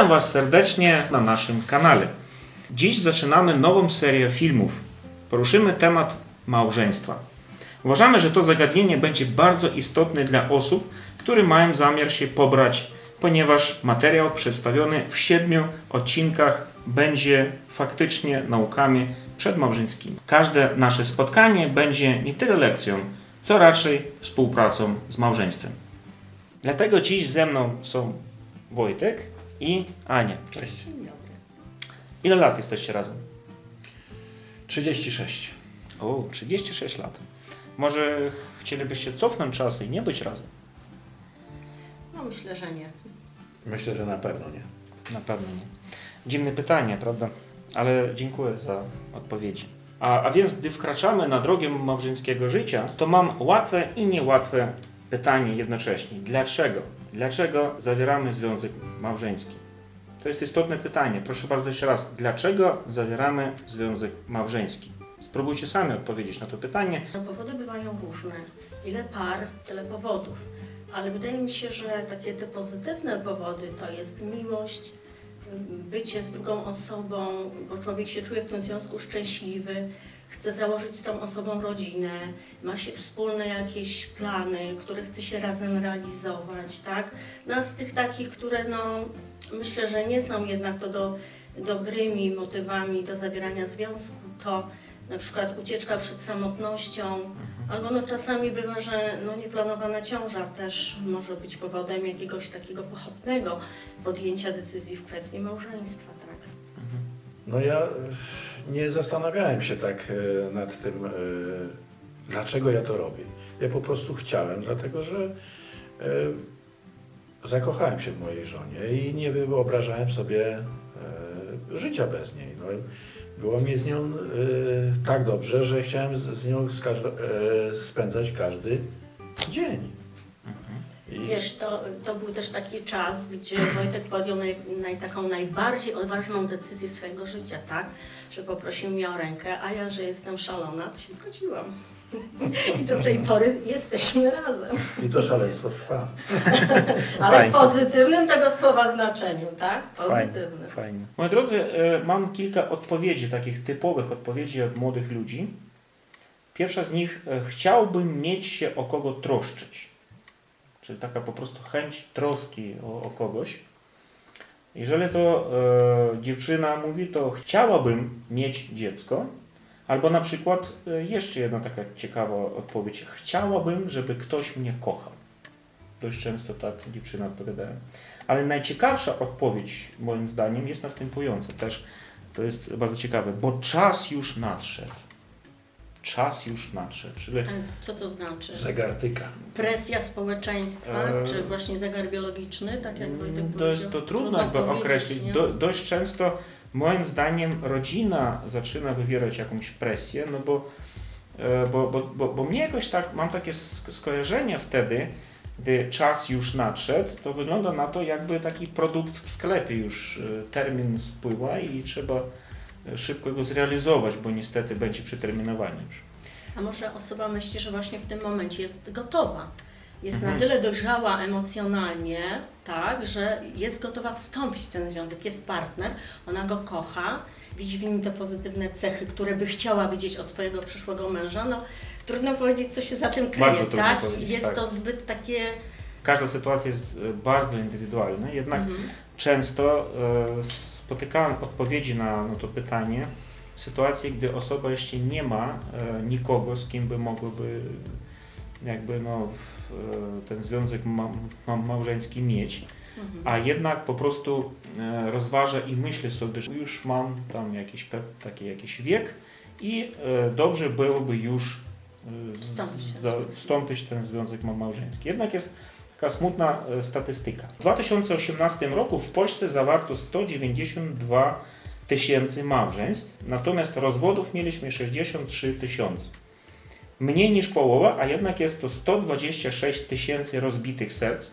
Witam Was serdecznie na naszym kanale. Dziś zaczynamy nową serię filmów. Poruszymy temat małżeństwa. Uważamy, że to zagadnienie będzie bardzo istotne dla osób, które mają zamiar się pobrać, ponieważ materiał przedstawiony w siedmiu odcinkach będzie faktycznie naukami przedmałżeńskimi. Każde nasze spotkanie będzie nie tyle lekcją, co raczej współpracą z małżeństwem. Dlatego dziś ze mną są Wojtek i Ania. Cześć. Ile lat jesteście razem? 36. O, 36 lat. Może chcielibyście cofnąć czas i nie być razem? No myślę, że nie. Myślę, że na pewno nie. Na pewno nie. Dziwne pytanie, prawda? Ale dziękuję za odpowiedzi. A, a więc, gdy wkraczamy na drogę małżeńskiego życia, to mam łatwe i niełatwe pytanie jednocześnie. Dlaczego? Dlaczego zawieramy związek małżeński? To jest istotne pytanie. Proszę bardzo jeszcze raz. Dlaczego zawieramy związek małżeński? Spróbujcie sami odpowiedzieć na to pytanie. No, powody bywają różne. Ile par, tyle powodów. Ale wydaje mi się, że takie te pozytywne powody to jest miłość, bycie z drugą osobą, bo człowiek się czuje w tym związku szczęśliwy, chce założyć z tą osobą rodzinę, ma się wspólne jakieś plany, które chce się razem realizować, tak? No z tych takich, które no myślę, że nie są jednak to do, dobrymi motywami do zawierania związku, to na przykład ucieczka przed samotnością, albo no czasami bywa, że no nieplanowana ciąża też może być powodem jakiegoś takiego pochopnego podjęcia decyzji w kwestii małżeństwa, tak? No ja nie zastanawiałem się tak e, nad tym, e, dlaczego ja to robię. Ja po prostu chciałem, dlatego że e, zakochałem się w mojej żonie i nie wyobrażałem sobie życia bez niej. No, było mi z nią tak dobrze, że chciałem z, nią spędzać każdy dzień. Wiesz, to, to był też taki czas, gdzie Wojtek podjął naj, naj, taką najbardziej odważną decyzję swojego życia, tak? Że poprosił mnie o rękę, a ja, że jestem szalona, to się zgodziłam. I do tej pory jesteśmy razem. I to szaleństwo trwa. Ale Fajnie. w pozytywnym tego słowa znaczeniu, tak? Fajnie, Pozytywnym. fajnie. Moi drodzy, e, mam kilka odpowiedzi, takich typowych odpowiedzi od młodych ludzi. Pierwsza z nich, e, chciałbym mieć się o kogo troszczyć. Czyli taka po prostu chęć troski o, o kogoś. Jeżeli to e, dziewczyna mówi, to chciałabym mieć dziecko. Albo na przykład e, jeszcze jedna taka ciekawa odpowiedź. Chciałabym, żeby ktoś mnie kochał. Dość często tak dziewczyny odpowiadają. Ale najciekawsza odpowiedź, moim zdaniem, jest następująca. Też to jest bardzo ciekawe, bo czas już nadszedł. Czas już nadszedł. Czyli co to znaczy? Zegartyka. Presja społeczeństwa, Eee, czy właśnie zegar biologiczny, tak jak Wojtek to jest to trudno powiedzieć, określić. Do, dość często, moim zdaniem, rodzina zaczyna wywierać jakąś presję, no bo, e, bo, bo, bo, bo mnie jakoś tak, mam takie sk- skojarzenie wtedy, gdy czas już nadszedł, to wygląda na to, jakby taki produkt w sklepie już e, termin spływa i trzeba e, szybko go zrealizować, bo niestety będzie przeterminowany już. A może osoba myśli, że właśnie w tym momencie jest gotowa. Jest Mhm. na tyle dojrzała emocjonalnie, tak, że jest gotowa wstąpić w ten związek. Jest partner, ona go kocha, widzi w nim te pozytywne cechy, które by chciała widzieć od swojego przyszłego męża. No, trudno powiedzieć, co się za tym kryje, Bardzo tak? jest tak. to zbyt takie. Każda sytuacja jest e, bardzo indywidualna, jednak Mhm. często e, spotykałem odpowiedzi na, na to pytanie w sytuacji, gdy osoba jeszcze nie ma e, nikogo, z kim by mogłyby jakby no, ten związek ma, ma, małżeński mieć, Mhm. a jednak po prostu rozważa i myśli sobie, że już mam tam jakiś taki jakiś wiek i dobrze byłoby już Wstąpić za- wstąpić w ten związek ma- małżeński. Jednak jest taka smutna e, statystyka. W 2018 roku w Polsce zawarto 192 tysięcy małżeństw, natomiast rozwodów mieliśmy 63 tysiące. Mniej niż połowa, a jednak jest to 126 tysięcy rozbitych serc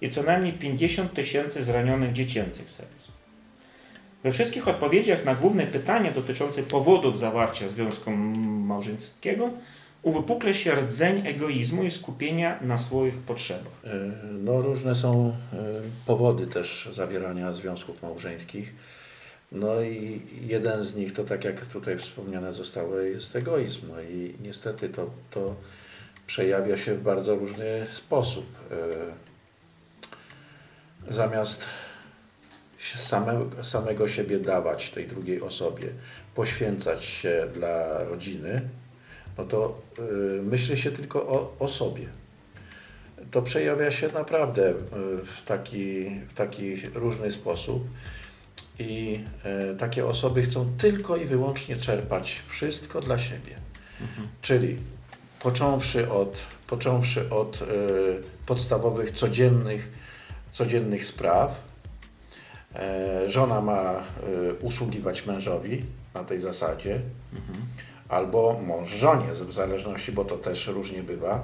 i co najmniej 50 tysięcy zranionych dziecięcych serc. We wszystkich odpowiedziach na główne pytanie dotyczące powodów zawarcia związku małżeńskiego uwypukla się rdzeń egoizmu i skupienia na swoich potrzebach. E, No, różne są e, powody też zawierania związków małżeńskich. No i jeden z nich to tak jak tutaj wspomniane zostało jest egoizm. No i niestety to, to przejawia się w bardzo różny sposób. E, Zamiast samego, samego siebie dawać tej drugiej osobie, poświęcać się dla rodziny, no to y, myśli się tylko o, o sobie to przejawia się naprawdę y, w taki, w taki różny sposób. I e, takie osoby chcą tylko i wyłącznie czerpać wszystko dla siebie. Czyli począwszy od, począwszy od podstawowych, codziennych, codziennych spraw, e, żona ma usługiwać mężowi na tej zasadzie, albo mąż żonie, w zależności, bo to też różnie bywa.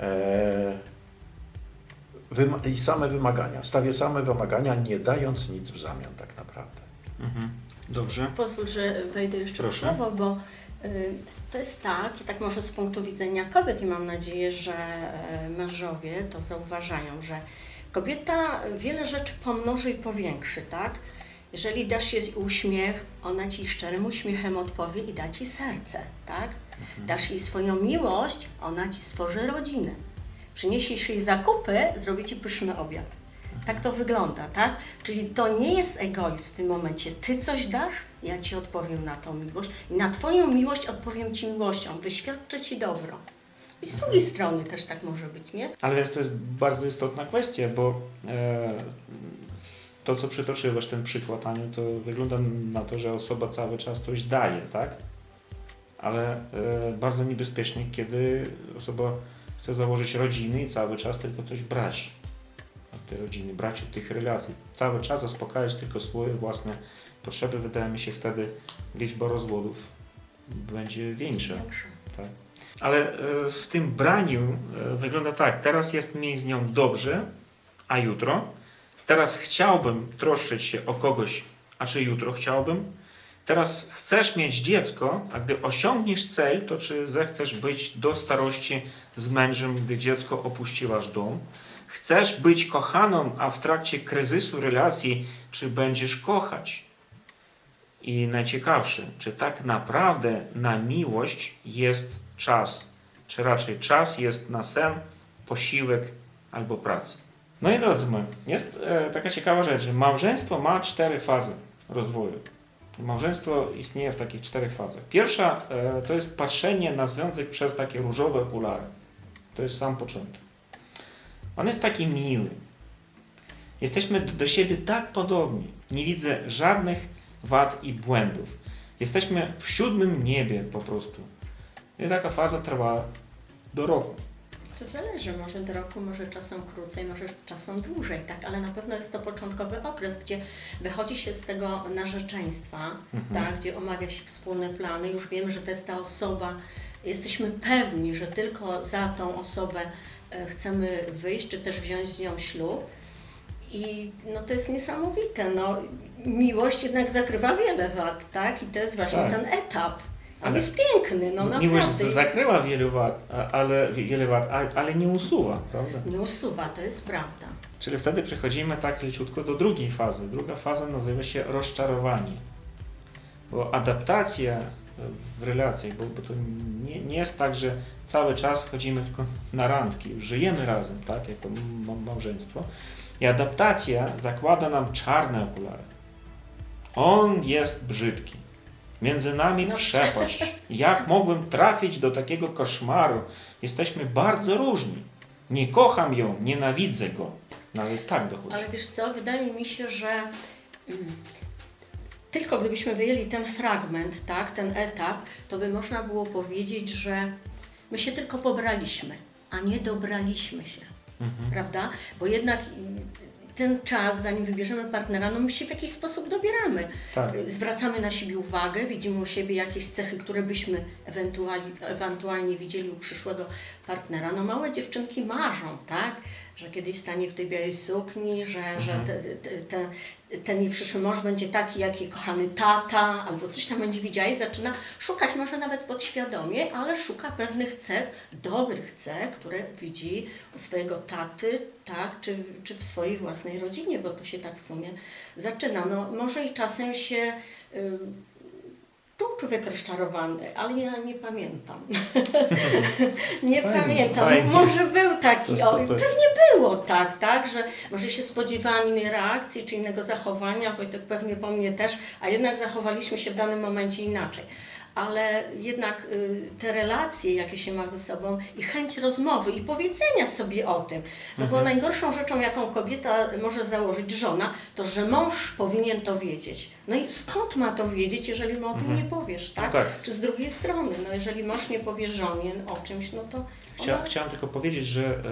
E, I same wymagania. Stawię same wymagania, nie dając nic w zamian tak naprawdę. Mhm. Dobrze. Pozwól, że wejdę jeszcze w Proszę. słowo, bo y, to jest tak, i tak może z punktu widzenia kobiet, i mam nadzieję, że e, mężowie to zauważają, że kobieta wiele rzeczy pomnoży i powiększy, tak? Jeżeli dasz jej uśmiech, ona ci szczerym uśmiechem odpowie i da ci serce, tak? Dasz jej swoją miłość, ona ci stworzy rodzinę. Przyniesiesz jej zakupy, zrobi ci pyszny obiad. Tak to wygląda, tak? Czyli to nie jest egoizm w tym momencie. Ty coś dasz, ja ci odpowiem na tą miłość i na twoją miłość odpowiem ci miłością. Wyświadczę ci dobro. I z drugiej strony też tak może być, nie? Ale więc to jest bardzo istotna kwestia, bo e, to, co przytoczyłeś, ten przykład, Aniu, to wygląda na to, że osoba cały czas coś daje, tak? Ale e, bardzo niebezpiecznie, kiedy osoba chce założyć rodziny i cały czas tylko coś brać od tej rodziny, brać od tych relacji. Cały czas zaspokajać tylko swoje własne potrzeby. Wydaje mi się wtedy liczba rozwodów będzie większa. Tak. Ale e, w tym braniu e, wygląda tak, teraz jest mi z nią dobrze, a jutro? Teraz chciałbym troszczyć się o kogoś, a czy jutro chciałbym? Teraz chcesz mieć dziecko, a gdy osiągniesz cel, to czy zechcesz być do starości z mężem, gdy dziecko opuści wasz dom? Chcesz być kochaną, a w trakcie kryzysu relacji, czy będziesz kochać? I najciekawsze, czy tak naprawdę na miłość jest czas, czy raczej czas jest na sen, posiłek albo pracę. No i drodzy moi, jest e, taka ciekawa rzecz, że małżeństwo ma cztery fazy rozwoju. Małżeństwo istnieje w takich czterech fazach. Pierwsza e, to jest patrzenie na związek przez takie różowe okulary. To jest sam początek. On jest taki miły. Jesteśmy do siebie tak podobni. Nie widzę żadnych wad i błędów. Jesteśmy w siódmym niebie po prostu. I taka faza trwa do roku. To zależy, może do roku, może czasem krócej, może czasem dłużej, tak, ale na pewno jest to początkowy okres, gdzie wychodzi się z tego narzeczeństwa, tak, gdzie omawia się wspólne plany, już wiemy, że to jest ta osoba, jesteśmy pewni, że tylko za tą osobę e, chcemy wyjść, czy też wziąć z nią ślub. I no to jest niesamowite, no miłość jednak zakrywa wiele wad, tak, i to jest właśnie Tak. ten etap. Ale jest piękny, no Miłość naprawdę. zakrywa wiele wad, ale, wiele wad, ale nie usuwa, prawda? Nie usuwa, to jest prawda. Czyli wtedy przechodzimy tak leciutko do drugiej fazy. Druga faza nazywa się rozczarowanie. Bo adaptacja w relacjach, bo, bo to nie, nie jest tak, że cały czas chodzimy tylko na randki, żyjemy razem, tak, jako małżeństwo. I adaptacja zakłada nam czarne okulary. On jest brzydki. Między nami No. przepaść. Jak mogłem trafić do takiego koszmaru? Jesteśmy bardzo różni. Nie kocham ją, nienawidzę go. No ale tak dochodzi. Ale wiesz co, wydaje mi się, że mm, tylko gdybyśmy wyjęli ten fragment, tak, ten etap, to by można było powiedzieć, że my się tylko pobraliśmy, a nie dobraliśmy się. Prawda? Bo jednak ten czas, zanim wybierzemy partnera, no my się w jakiś sposób dobieramy. Tak. Zwracamy na siebie uwagę, widzimy u siebie jakieś cechy, które byśmy ewentualnie, ewentualnie widzieli u przyszłego partnera. No małe dziewczynki marzą, tak? Że kiedyś stanie w tej białej sukni, że, że te, te, te ten mi przyszły mąż będzie taki, jaki kochany tata, albo coś tam będzie widziała i zaczyna szukać, może nawet podświadomie, ale szuka pewnych cech, dobrych cech, które widzi u swojego taty, tak, czy, czy w swojej własnej rodzinie, bo to się tak w sumie zaczyna. No, może i czasem się y, czuł człowiek rozczarowany, ale ja nie pamiętam. nie Fajnie, pamiętam. fajnie. Może był taki, o, pewnie było tak, tak, że może się spodziewałam innej reakcji czy innego zachowania, Wojtek pewnie po mnie też, a jednak zachowaliśmy się w danym momencie inaczej. Ale jednak y, te relacje, jakie się ma ze sobą i chęć rozmowy i powiedzenia sobie o tym, no bo najgorszą rzeczą, jaką kobieta może założyć, żona, to że mąż powinien to wiedzieć. No i skąd ma to wiedzieć, jeżeli mu o tym nie powiesz, tak? Tak. Czy z drugiej strony, no jeżeli mąż nie powie żonie o czymś, no to Chcia, ona chciałem tylko powiedzieć, że e,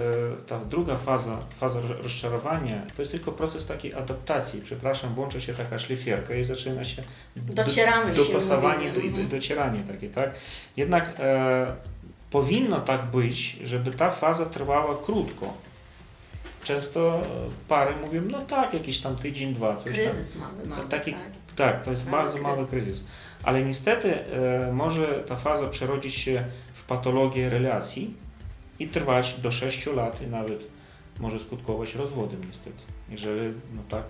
ta druga faza, faza ro- rozczarowania, to jest tylko proces takiej adaptacji. Przepraszam, włącza się taka szlifierka i zaczyna się do- Docieramy się, dopasowanie, do, do, mhm. Docieranie takie, tak? Jednak e, powinno tak być, żeby ta faza trwała krótko. Często e, pary mówią, no tak, jakiś tam tydzień, dwa, coś tam. kryzys mamy, Ta- mamy taki, tak. tak, to jest Mały bardzo mały kryzys. kryzys. Ale niestety e, może ta faza przerodzić się w patologię relacji i trwać do 6 lat i nawet może skutkować rozwodem niestety. Jeżeli no tak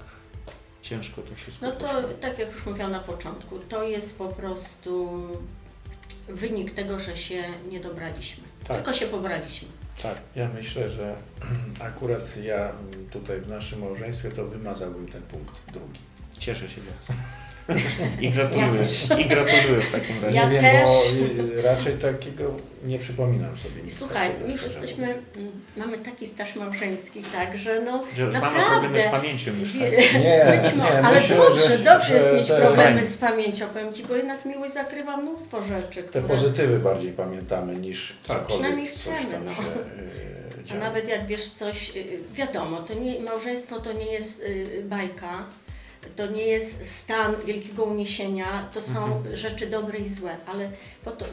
ciężko to się No to tak jak już mówiłam na początku, to jest po prostu wynik tego, że się nie dobraliśmy. Tak. Tylko się pobraliśmy. Tak. Ja myślę, że akurat ja tutaj w naszym małżeństwie to wymazałbym ten punkt drugi. Cieszę się bardzo. I gratuluję. Ja. I gratuluję w takim razie. Ja nie wiem, też. bo y, raczej takiego nie przypominam sobie. I nic słuchaj, już szczerze jesteśmy, mm, mamy taki staż małżeński, tak, że no Że już mamy naprawdę... problemy z pamięcią już. Tak? Nie, Być może, nie, ale myślę, dobrze, że- dobrze jest mieć te- problemy Fajnie. z pamięcią, powiem Ci, bo jednak miłość zakrywa mnóstwo rzeczy, Te które... pozytywy bardziej pamiętamy niż Tak. Przynajmniej coś chcemy, tam no. się y, A nawet jak wiesz coś, y, wiadomo, to nie, małżeństwo to nie jest y, bajka, to nie jest stan wielkiego uniesienia, to są Mhm. rzeczy dobre i złe, ale po to,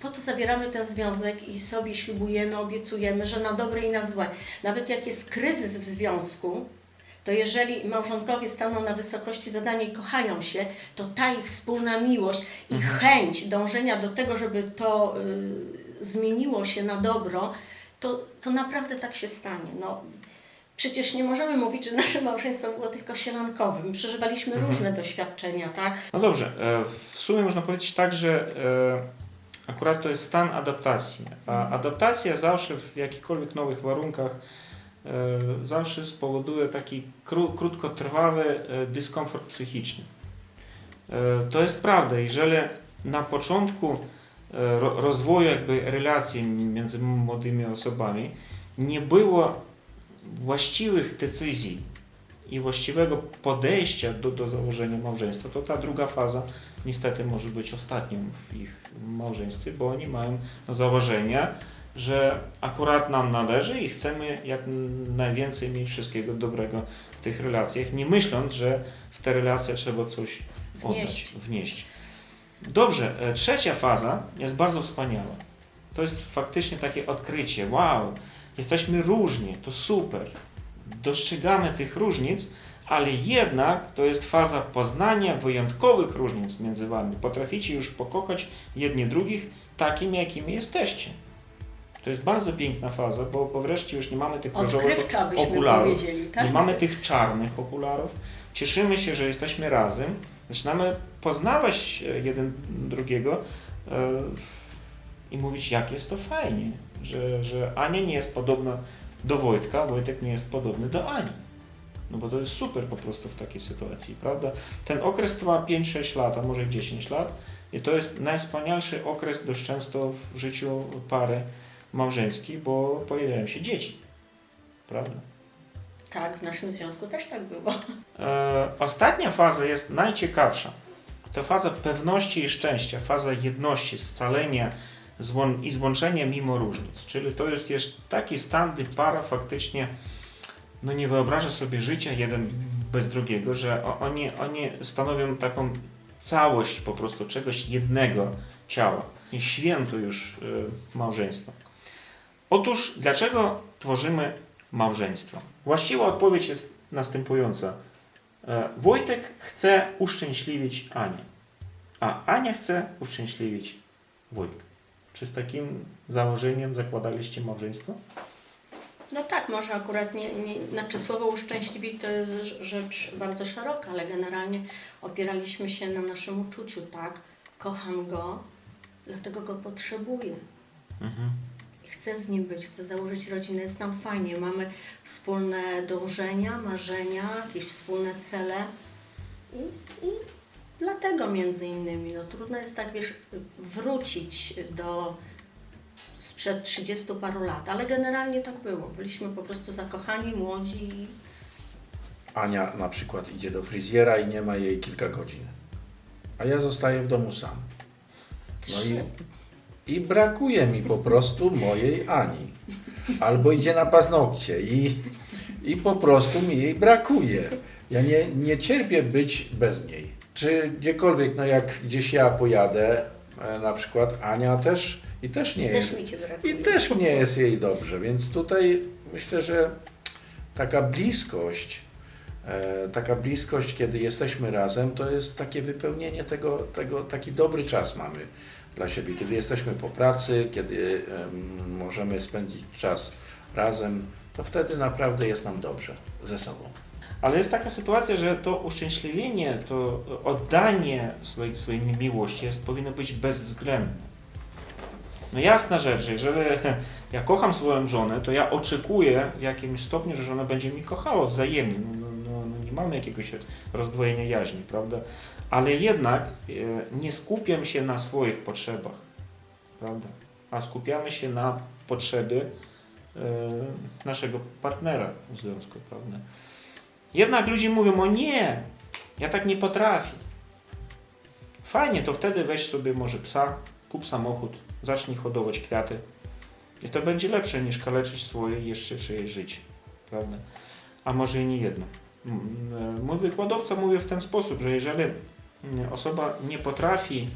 po to zawieramy ten związek i sobie ślubujemy, obiecujemy, że na dobre i na złe. Nawet jak jest kryzys w związku, to jeżeli małżonkowie staną na wysokości zadania i kochają się, to ta ich wspólna miłość i Mhm. chęć dążenia do tego, żeby to y, zmieniło się na dobro, to, to naprawdę tak się stanie. No, przecież nie możemy mówić, że nasze małżeństwo było tylko sielankowym. Przeżywaliśmy Mhm. różne doświadczenia, tak? No dobrze, e, w sumie można powiedzieć tak, że e, akurat to jest stan adaptacji. A adaptacja zawsze w jakichkolwiek nowych warunkach e, zawsze spowoduje taki kró, krótkotrwały dyskomfort psychiczny. To jest prawda, jeżeli na początku ro, rozwoju jakby relacji między młodymi osobami nie było właściwych decyzji i właściwego podejścia do, do założenia małżeństwa, to ta druga faza niestety może być ostatnią w ich małżeństwie, bo oni mają założenia, że akurat nam należy i chcemy jak najwięcej mieć wszystkiego dobrego w tych relacjach, nie myśląc, że w te relacje trzeba coś oddać, Wnieść. wnieść. Dobrze, e, trzecia faza jest bardzo wspaniała. To jest faktycznie takie odkrycie. Wow, jesteśmy różni, to super. Dostrzegamy tych różnic, ale jednak to jest faza poznania wyjątkowych różnic między wami. Potraficie już pokochać jedni drugich takimi, jakimi jesteście. To jest bardzo piękna faza, bo, bo wreszcie już nie mamy tych różowych okularów. tak? Nie mamy tych czarnych okularów. Cieszymy się, że jesteśmy razem. Zaczynamy poznawać e, jeden drugiego e, i mówić, jak jest to fajnie, że, że Ania nie jest podobna do Wojtka, Wojtek nie jest podobny do Ani. No bo to jest super po prostu w takiej sytuacji, prawda? Ten okres trwa 5-6 lat, a może 10 lat i to jest najwspanialszy okres dość często w życiu pary małżeńskiej, bo pojawiają się dzieci, prawda? Tak, w naszym związku też tak było. E, ostatnia faza jest najciekawsza. To faza pewności i szczęścia, faza jedności, scalenia i złączenia mimo różnic. Czyli to jest, jest taki stan, gdy para faktycznie no nie wyobraża sobie życia jeden bez drugiego, że oni, oni stanowią taką całość po prostu czegoś jednego ciała. I święto już y, małżeństwa. Otóż dlaczego tworzymy małżeństwo? Właściwa odpowiedź jest następująca. E, Wojtek chce uszczęśliwić Anię, a Ania chce uszczęśliwić Wojtka. Czy z takim założeniem zakładaliście małżeństwo? No tak, może akurat nie, nie, znaczy słowo uszczęśliwić to jest rz- rzecz bardzo szeroka, ale generalnie opieraliśmy się na naszym uczuciu, tak? Kocham go, dlatego go potrzebuję. Chcę z nim być, chcę założyć rodzinę, jest nam fajnie, mamy wspólne dążenia, marzenia, jakieś wspólne cele i, i dlatego między innymi, no trudno jest tak, wiesz, wrócić do sprzed 30 paru lat, ale generalnie tak było. Byliśmy po prostu zakochani, młodzi Ania na przykład idzie do fryzjera i nie ma jej kilka godzin. A ja zostaję w domu sam. No i, i brakuje mi po prostu mojej Ani. Albo idzie na paznokcie i, i po prostu mi jej brakuje. Ja nie, nie cierpię być bez niej. Czy gdziekolwiek, no jak gdzieś ja pojadę, e, na przykład Ania też i też nie jest. też. I też nie jest jej dobrze, więc tutaj myślę, że taka bliskość, e, taka bliskość, kiedy jesteśmy razem, to jest takie wypełnienie tego, tego taki dobry czas mamy dla siebie. Kiedy jesteśmy po pracy, kiedy em, możemy spędzić czas razem, to wtedy naprawdę jest nam dobrze ze sobą. Ale jest taka sytuacja, że to uszczęśliwienie, to oddanie swojej, swojej miłości jest, powinno być bezwzględne. No jasna rzecz, że jeżeli ja kocham swoją żonę, to ja oczekuję w jakimś stopniu, że żona będzie mi kochała wzajemnie. No, no, no, no nie mamy jakiegoś rozdwojenia jaźni, prawda? Ale jednak e, nie skupiam się na swoich potrzebach, prawda? A skupiamy się na potrzeby e, naszego partnera w związku, prawda? Jednak ludzie mówią, o nie, ja tak nie potrafię. Fajnie, to wtedy weź sobie może psa, kup samochód, zacznij hodować kwiaty. I to będzie lepsze niż kaleczyć swoje jeszcze czyjeś życie. Prawda? A może i nie jedno. Mój wykładowca mówi w ten sposób, że jeżeli osoba nie potrafi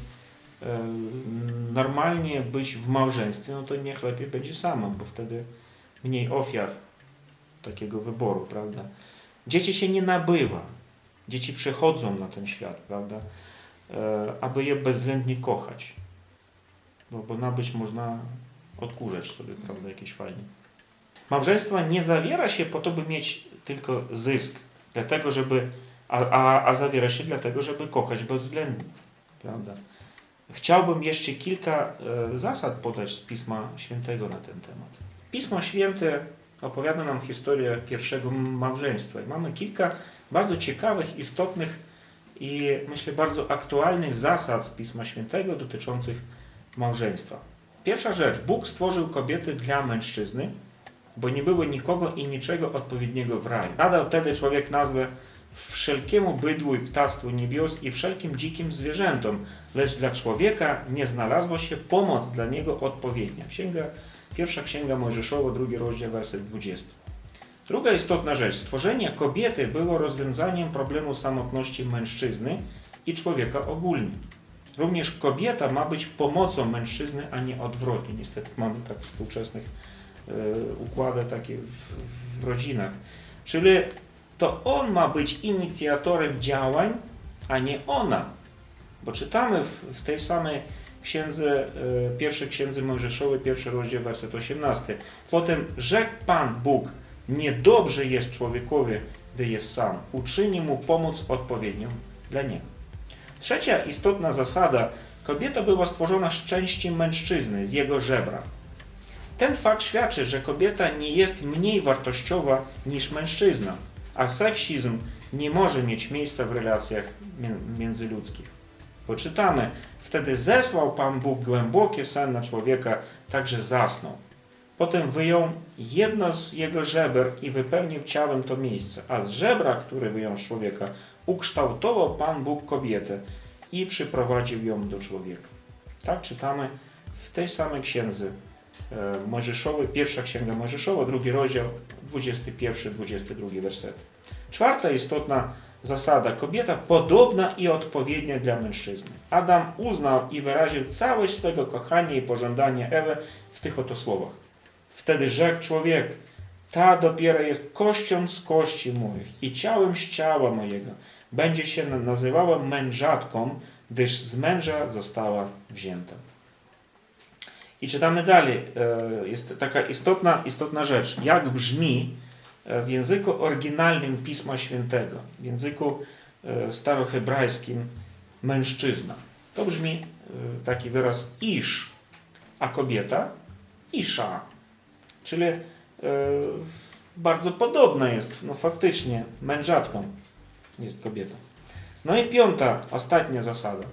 normalnie być w małżeństwie, no to niech lepiej będzie sama, bo wtedy mniej ofiar takiego wyboru, prawda? Dzieci się nie nabywa. Dzieci przychodzą na ten świat, prawda? E, aby je bezwzględnie kochać. Bo, bo nabyć można odkurzać sobie, prawda, jakieś fajnie. Małżeństwa nie zawiera się po to, by mieć tylko zysk, dlatego, żeby, a, a, a zawiera się dlatego, żeby kochać bezwzględnie, prawda? Chciałbym jeszcze kilka e, zasad podać z Pisma Świętego na ten temat. Pismo Święte opowiada nam historię pierwszego małżeństwa. I mamy kilka bardzo ciekawych, istotnych i myślę bardzo aktualnych zasad z Pisma Świętego dotyczących małżeństwa. Pierwsza rzecz. Bóg stworzył kobiety dla mężczyzny, bo nie było nikogo i niczego odpowiedniego w raju. Nadał wtedy człowiek nazwę wszelkiemu bydłu i ptactwu niebios i wszelkim dzikim zwierzętom, lecz dla człowieka nie znalazła się pomoc dla niego odpowiednia. Księga, pierwsza księga Mojżeszowa, drugi rozdział, werset 20. Druga istotna rzecz. Stworzenie kobiety było rozwiązaniem problemu samotności mężczyzny i człowieka ogólnie. Również kobieta ma być pomocą mężczyzny, a nie odwrotnie. Niestety mamy tak współczesnych e, układy takie w, w rodzinach. Czyli to on ma być inicjatorem działań, a nie ona. Bo czytamy w, w tej samej księdze, e, pierwszej księdze Mojżeszowej, pierwszy rozdział, werset 18. Potem rzekł Pan Bóg, niedobrze jest człowiekowi, gdy jest sam. Uczyni mu pomoc odpowiednią dla niego. Trzecia istotna zasada. Kobieta była stworzona z części mężczyzny, z jego żebra. Ten fakt świadczy, że kobieta nie jest mniej wartościowa niż mężczyzna, a seksizm nie może mieć miejsca w relacjach mię- międzyludzkich. Poczytamy, wtedy zesłał Pan Bóg głębokie sen na człowieka, także zasnął. Potem wyjął jedno z jego żeber i wypełnił ciałem to miejsce, a z żebra, które wyjął z człowieka, ukształtował Pan Bóg kobietę i przyprowadził ją do człowieka. Tak czytamy w tej samej księdze e, Mojżeszowej, pierwsza księga Mojżeszowa, drugi rozdział, 21-22 werset. Czwarta istotna zasada. Kobieta podobna i odpowiednia dla mężczyzny. Adam uznał i wyraził całość swego kochania i pożądania Ewy w tych oto słowach. Wtedy rzekł człowiek, Ta dopiero jest kością z kości moich i ciałem z ciała mojego. Będzie się na- nazywała mężatką, gdyż z męża została wzięta. I czytamy dalej. E, Jest taka istotna, istotna rzecz. Jak brzmi w języku oryginalnym Pisma Świętego, w języku e, starohebrajskim mężczyzna. To brzmi e, taki wyraz isz, a kobieta isza. Czyli e, bardzo podobna jest, no faktycznie, mężatką jest kobieta. No i piąta, ostatnia zasada,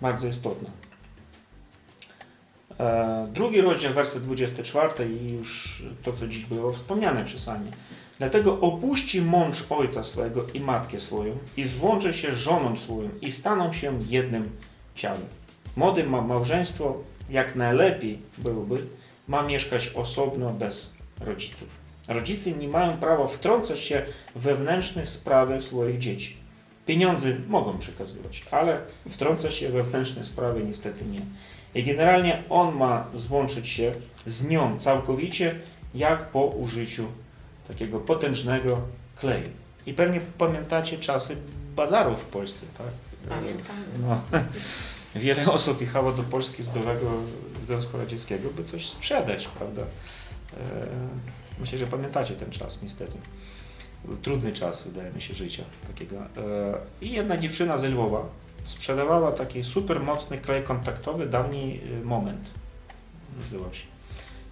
bardzo istotna. E, Drugi rozdział, werset 24 i już to, co dziś było wspomniane przez Anię. Dlatego opuści mąż ojca swego i matkę swoją i złączy się żoną swoją i staną się jednym ciałem. Młode ma małżeństwo, jak najlepiej byłoby, ma mieszkać osobno bez rodziców. Rodzice nie mają prawa wtrącać się wewnętrzne sprawy swoich dzieci. Pieniądze mogą przekazywać, ale wtrąca się wewnętrzne sprawy niestety nie. I generalnie on ma złączyć się z nią całkowicie, jak po użyciu takiego potężnego kleju. I pewnie pamiętacie czasy bazarów w Polsce, tak? Pamiętamy. No, wiele osób jechało do Polski z byłego Związku Radzieckiego, by coś sprzedać, prawda? E, Myślę, że pamiętacie ten czas, niestety. Trudny czas, wydaje mi się, życia takiego. E, I jedna dziewczyna z Lwowa sprzedawała taki super mocny klej kontaktowy, dawniej e, Moment nazywał się.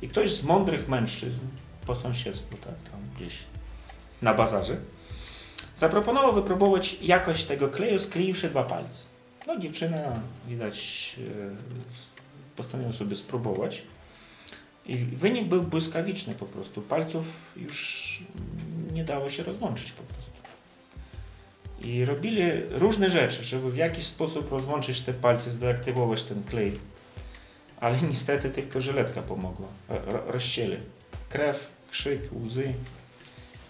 I ktoś z mądrych mężczyzn po sąsiedztwu, tak, tam gdzieś na bazarze, zaproponował wypróbować jakość tego kleju, skleiwszy dwa palce. No dziewczyna, widać, e, postanowiła sobie spróbować. I wynik był błyskawiczny po prostu. Palców już nie dało się rozłączyć po prostu. I robili różne rzeczy, żeby w jakiś sposób rozłączyć te palce, zdeaktywować ten klej. Ale niestety tylko żyletka pomogła. Ro- Rozcięli. Krew, krzyk, łzy.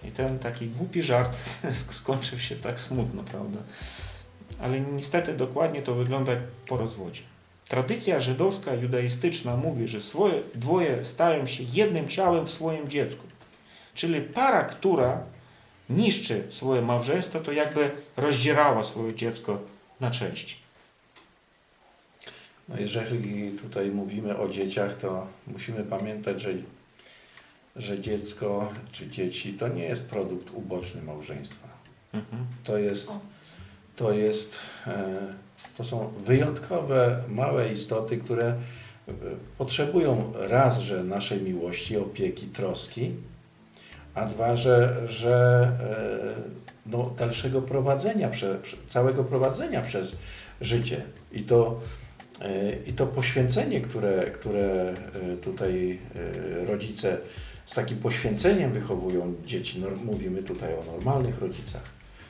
I ten taki głupi żart skończył się tak smutno, prawda? Ale niestety dokładnie to wygląda po rozwodzie. Tradycja żydowska, judaistyczna mówi, że swoje, dwoje stają się jednym ciałem w swoim dziecku. Czyli para, która niszczy swoje małżeństwo, to jakby rozdzierała swoje dziecko na części. No jeżeli tutaj mówimy o dzieciach, to musimy pamiętać, że, że dziecko czy dzieci to nie jest produkt uboczny małżeństwa. Mhm. To jest, to jest, e, to są wyjątkowe, małe istoty, które e, potrzebują raz, że naszej miłości, opieki, troski, a dwa, że, że e, no, dalszego prowadzenia, prze, całego prowadzenia przez życie. I to, e, i to poświęcenie, które, które e, tutaj rodzice z takim poświęceniem wychowują dzieci, mówimy tutaj o normalnych rodzicach,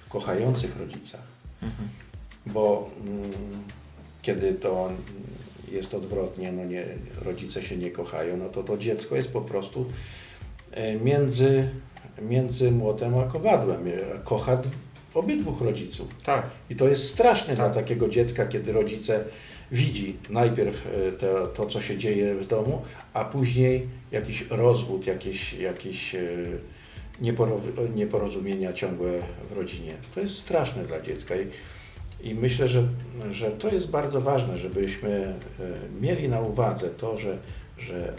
kochających rodzicach, Mhm. bo mm, kiedy to jest odwrotnie, no nie, rodzice się nie kochają, no to to dziecko jest po prostu między, między młotem a kowadłem. E, Kocha obydwóch rodziców. Tak. I to jest straszne dla Tak. takiego dziecka, kiedy rodzice widzi najpierw e, to, to, co się dzieje w domu, a później jakiś rozwód, jakieś, jakieś e, nieporozumienia ciągłe w rodzinie. To jest straszne dla dziecka i, i myślę, że, że to jest bardzo ważne, żebyśmy e, mieli na uwadze to, że, że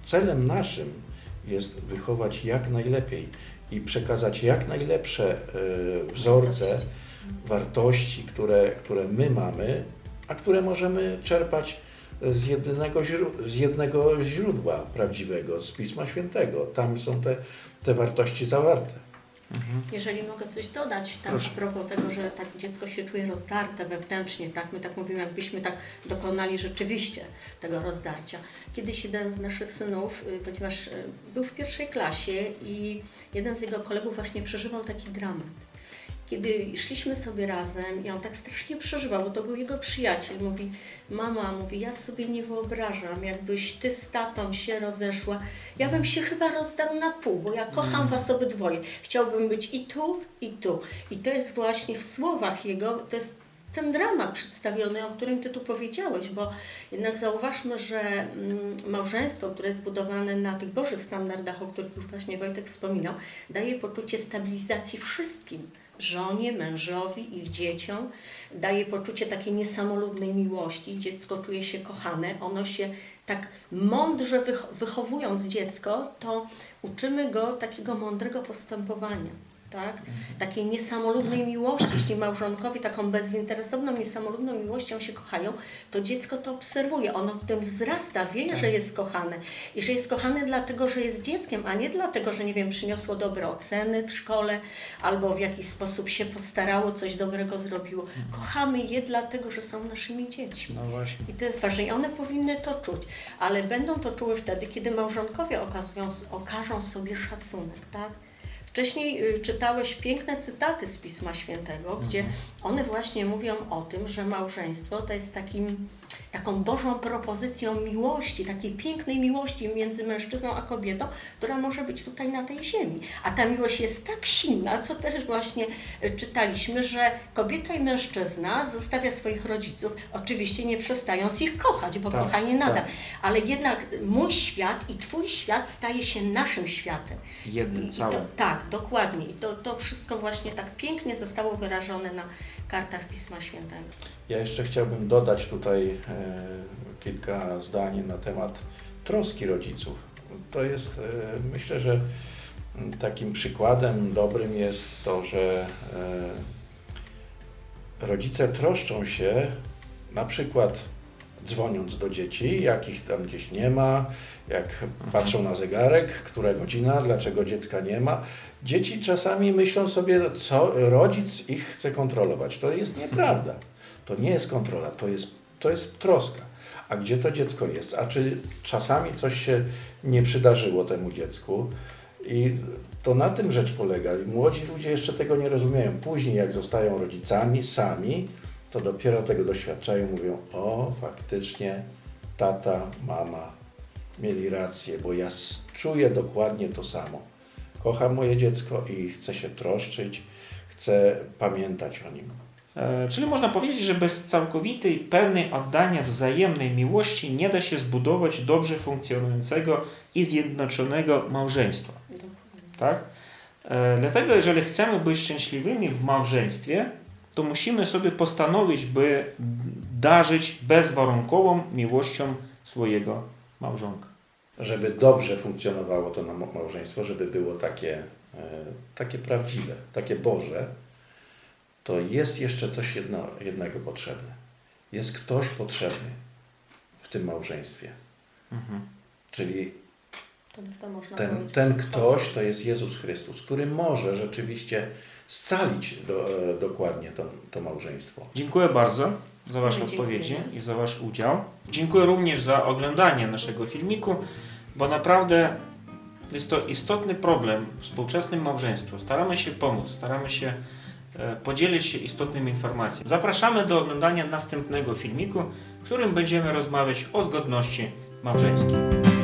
celem naszym jest wychować jak najlepiej i przekazać jak najlepsze e, wzorce, wartości, które, które my mamy, a które możemy czerpać z jednego, z jednego źródła prawdziwego, z Pisma Świętego. Tam są te, te wartości zawarte. Mhm. Jeżeli mogę coś dodać tam Proszę. a propos tego, że tak dziecko się czuje rozdarte wewnętrznie, tak my tak mówimy, jakbyśmy tak dokonali rzeczywiście tego rozdarcia. Kiedyś jeden z naszych synów, y, ponieważ y, był w pierwszej klasie i jeden z jego kolegów właśnie przeżywał taki dramat. Kiedy szliśmy sobie razem i on tak strasznie przeżywał, bo to był jego przyjaciel, mówi, mama, mówi, ja sobie nie wyobrażam, jakbyś ty z tatą się rozeszła, ja bym się chyba rozdarł na pół, bo ja kocham was obydwoje. Chciałbym być i tu, i tu. I to jest właśnie w słowach jego, to jest ten dramat przedstawiony, o którym Ty tu powiedziałeś, bo jednak zauważmy, że mm, małżeństwo, które jest zbudowane na tych bożych standardach, o których już właśnie Wojtek wspominał, daje poczucie stabilizacji wszystkim. Żonie, mężowi, ich dzieciom, daje poczucie takiej niesamolubnej miłości. Dziecko czuje się kochane, ono się tak mądrze wych- wychowując dziecko, to uczymy go takiego mądrego postępowania. Tak? Takiej niesamolubnej miłości, jeśli małżonkowie taką bezinteresowną, niesamolubną miłością się kochają, to dziecko to obserwuje, ono w tym wzrasta, wie, że jest kochane i że jest kochane dlatego, że jest dzieckiem, a nie dlatego, że nie wiem, przyniosło dobre oceny w szkole albo w jakiś sposób się postarało, coś dobrego zrobiło. Kochamy je dlatego, że są naszymi dziećmi. No właśnie. I to jest ważne. I one powinny to czuć, ale będą to czuły wtedy, kiedy małżonkowie okazują, okażą sobie szacunek, tak? Wcześniej y, czytałeś piękne cytaty z Pisma Świętego, gdzie one właśnie mówią o tym, że małżeństwo to jest takim, taką Bożą propozycją miłości, takiej pięknej miłości między mężczyzną a kobietą, która może być tutaj na tej ziemi. A ta miłość jest tak silna, co też właśnie y, czytaliśmy, że kobieta i mężczyzna zostawia swoich rodziców, oczywiście nie przestając ich kochać, bo Tak, kochanie nadal, tak. ale jednak mój świat i twój świat staje się naszym światem. Jednym I, i to, całym. tak, dokładnie. I to, to wszystko właśnie tak pięknie zostało wyrażone na kartach Pisma Świętego. Ja jeszcze chciałbym dodać tutaj e, kilka zdań na temat troski rodziców. To jest, e, myślę, że takim przykładem dobrym jest to, że e, rodzice troszczą się na przykład dzwoniąc do dzieci, jak ich tam gdzieś nie ma, jak patrzą na zegarek, która godzina, dlaczego dziecka nie ma. Dzieci czasami myślą sobie, co rodzic ich chce kontrolować. To jest nieprawda. To nie jest kontrola, to jest, to jest troska. A gdzie to dziecko jest? A czy czasami coś się nie przydarzyło temu dziecku? I to na tym rzecz polega. Młodzi ludzie jeszcze tego nie rozumieją. Później, jak zostają rodzicami sami, to dopiero tego doświadczają, mówią: O, faktycznie tata, mama mieli rację, bo ja czuję dokładnie to samo. Kocham moje dziecko i chcę się troszczyć, chcę pamiętać o nim. E, Czyli można powiedzieć, że bez całkowitej, pełnej oddania wzajemnej miłości nie da się zbudować dobrze funkcjonującego i zjednoczonego małżeństwa. Tak? E, Dlatego, jeżeli chcemy być szczęśliwymi w małżeństwie, to musimy sobie postanowić, by darzyć bezwarunkową miłością swojego małżonka. Żeby dobrze funkcjonowało to małżeństwo, żeby było takie, e, takie prawdziwe, takie Boże, to jest jeszcze coś jedno, jednego potrzebne. Jest ktoś potrzebny w tym małżeństwie. Mhm. Czyli Ten, ten, ktoś to jest Jezus Chrystus, który może rzeczywiście scalić do, e, dokładnie to, to małżeństwo. Dziękuję bardzo za Wasze odpowiedzi i za Wasz udział. Dziękuję również za oglądanie naszego filmiku, bo naprawdę jest to istotny problem w współczesnym małżeństwie. Staramy się pomóc, staramy się podzielić się istotnymi informacjami. Zapraszamy do oglądania następnego filmiku, w którym będziemy rozmawiać o zgodności małżeńskiej.